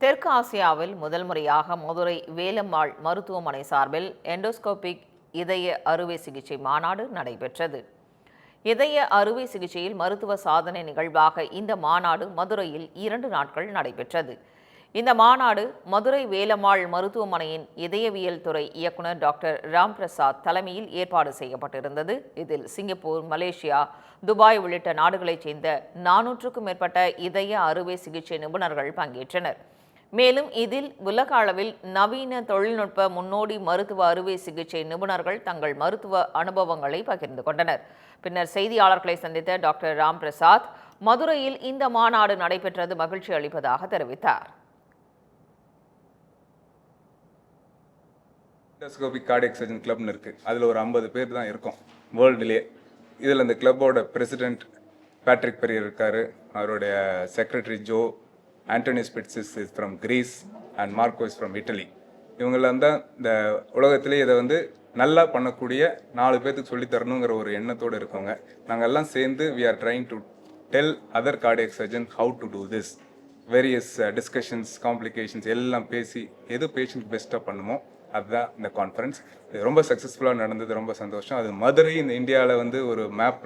தெற்கு ஆசியாவில் முதல் முறையாக மதுரை வேலம்மாள் மருத்துவமனை சார்பில் எண்டோஸ்கோபிக் இதய அறுவை சிகிச்சை மாநாடு நடைபெற்றது. இதய அறுவை சிகிச்சையில் மருத்துவ சாதனை நிகழ்வாக இந்த மாநாடு மதுரையில் இரண்டு நாட்கள் நடைபெற்றது. இந்த மாநாடு மதுரை வேலம்மாள் மருத்துவமனையின் இதயவியல் துறை இயக்குனர் டாக்டர் ராம் பிரசாத் தலைமையில் ஏற்பாடு செய்யப்பட்டிருந்தது. இதில் சிங்கப்பூர் மலேசியா துபாய் உள்ளிட்ட நாடுகளைச் சேர்ந்த நானூற்றுக்கும் மேற்பட்ட இதய அறுவை சிகிச்சை நிபுணர்கள் பங்கேற்றனர். மேலும் இதில் உலக அளவில் நவீன தொழில்நுட்ப முன்னோடி மருத்துவ அறுவை சிகிச்சை நிபுணர்கள் தங்கள் மருத்துவ அனுபவங்களை பகிர்ந்து கொண்டனர். பின்னர் செய்தியாளர்களை சந்தித்த டாக்டர் ராம் பிரசாத் மதுரையில் இந்த மாநாடு நடைபெற்றது மகிழ்ச்சி அளிப்பதாக தெரிவித்தார். எண்டோஸ்கோபிக் கார்டியக் சர்ஜன் கிளப்னு இருக்குது அதில் ஒரு ஐம்பது பேர் தான் இருக்கும். வேர்ல்டுலேயே இதில் இந்த கிளப்போட பிரசிடென்ட் பேட்ரிக் பெரியர் இருக்கார். அவருடைய secretary Joe Antony Spitsis is from Greece and Marco is from Italy இவங்கெல்லாம் தான் இந்த உலகத்திலே இதை வந்து நல்லா பண்ணக்கூடிய நாலு பேர்த்துக்கு சொல்லித் தரணுங்கிற ஒரு எண்ணத்தோடு இருக்கவங்க. நாங்கள் எல்லாம் சேர்ந்து we are trying to tell other cardiac surgeon how to do this various discussions complications எல்லாம் பேசி எது பேஷண்ட் பெஸ்ட்டாக பண்ணுமோ அதுதான் இந்த கான்ஃபரன்ஸ் இது ரொம்ப சக்ஸஸ்ஃபுல்லாக நடந்தது ரொம்ப சந்தோஷம். அது மதுரை இந்த இந்தியாவில் வந்து ஒரு மேப்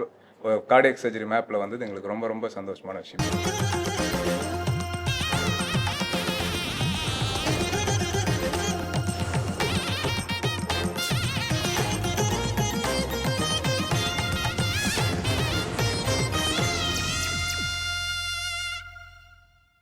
கார்டியக் சர்ஜரி மேப்பில் வந்தது எங்களுக்கு ரொம்ப ரொம்ப சந்தோஷமான விஷயம்.